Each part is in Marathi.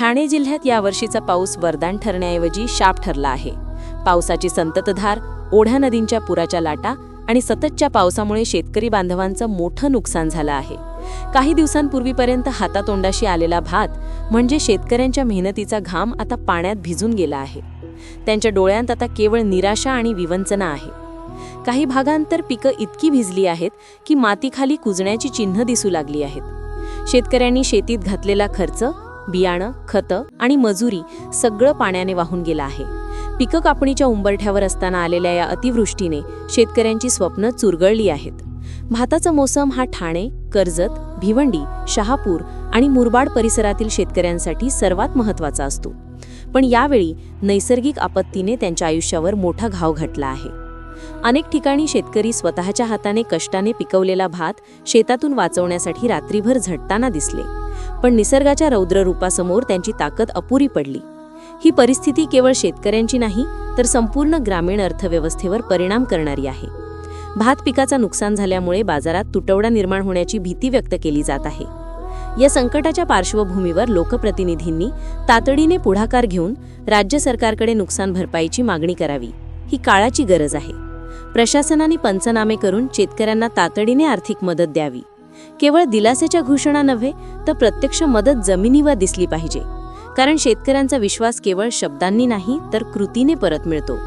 ठाणे जिल्ह्यात यावर्षीचा पाऊस वरदान ठरण्याऐवजी शाप ठरला आहे. पावसाची संततधार ओढ्या नदींच्या पुराच्या लाटा आणि सततच्या पावसामुळे शेतकरी बांधवांचं मोठं नुकसान झालं आहे. काही दिवसांपूर्वीपर्यंत हातातोंडाशी आलेला भात म्हणजे शेतकऱ्यांच्या मेहनतीचा घाम आता पाण्यात भिजून गेला आहे. त्यांच्या डोळ्यांत आता केवळ निराशा आणि विवंचना आहे. काही भागांतर पिकं इतकी भिजली आहेत की मातीखाली कुजण्याची चिन्ह दिसू लागली आहेत. शेतकऱ्यांनी शेतीत घातलेला खर्च बियाणं खतं आणि मजुरी सगळं पाण्याने वाहून गेलं आहे. पिकं कापणीच्या उंबरठ्यावर असताना आलेल्या या अतिवृष्टीने शेतकऱ्यांची स्वप्न चुरगळली आहेत. भाताचा मोसम हा ठाणे कर्जत भिवंडी शहापूर आणि मुरबाड परिसरातील शेतकऱ्यांसाठी सर्वात महत्त्वाचा असतो. पण यावेळी नैसर्गिक आपत्तीने त्यांच्या आयुष्यावर मोठा घाव घटला आहे. अनेक ठिकाणी शेतकरी स्वतःच्या हाताने कष्टाने पिकवलेला भात शेतातून वाचवण्यासाठी रात्रीभर झटताना दिसले. पण निसर्गाच्या रौद्ररूपासमोर त्यांची ताकद अपुरी पडली. ही परिस्थिती केवळ शेतकऱ्यांची नाही तर संपूर्ण ग्रामीण अर्थव्यवस्थेवर परिणाम करणारी आहे. भात पिकाचा नुकसान झाल्यामुळे बाजारात तुटवडा निर्माण होण्याची भीती व्यक्त केली जात आहे. या संकटाच्या पार्श्वभूमीवर लोकप्रतिनिधींनी तातडीने पुढाकार घेऊन राज्य सरकारकडे नुकसान भरपाईची मागणी करावी ही काळाची गरज आहे. प्रशासनाने पंचनामे करून शेतकऱ्यांना तातडीने आर्थिक मदत द्यावी. केवळ दिलासेच्या घोषणा नव्हे तर प्रत्यक्ष मदत जमिनीवर दिसली पाहिजे. कारण शेतकऱ्यांचा विश्वास केवळ शब्दांनी नाही तर कृतीने परत मिळतो.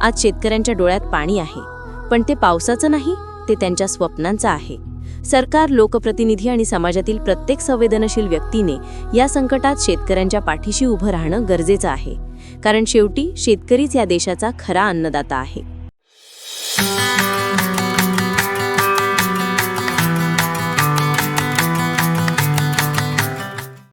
आज शेतकऱ्यांच्या डोळ्यात पाणी आहे पण ते पावसाचं नाही ते त्यांच्या स्वप्नांचं आहे. सरकार लोकप्रतिनिधी आणि समाजातील प्रत्येक संवेदनशील व्यक्तीने या संकटात शेतकऱ्यांच्या पाठीशी उभं राहणं गरजेचं आहे. कारण शेवटी शेतकरीच या देशाचा खरा अन्नदाता आहे. Música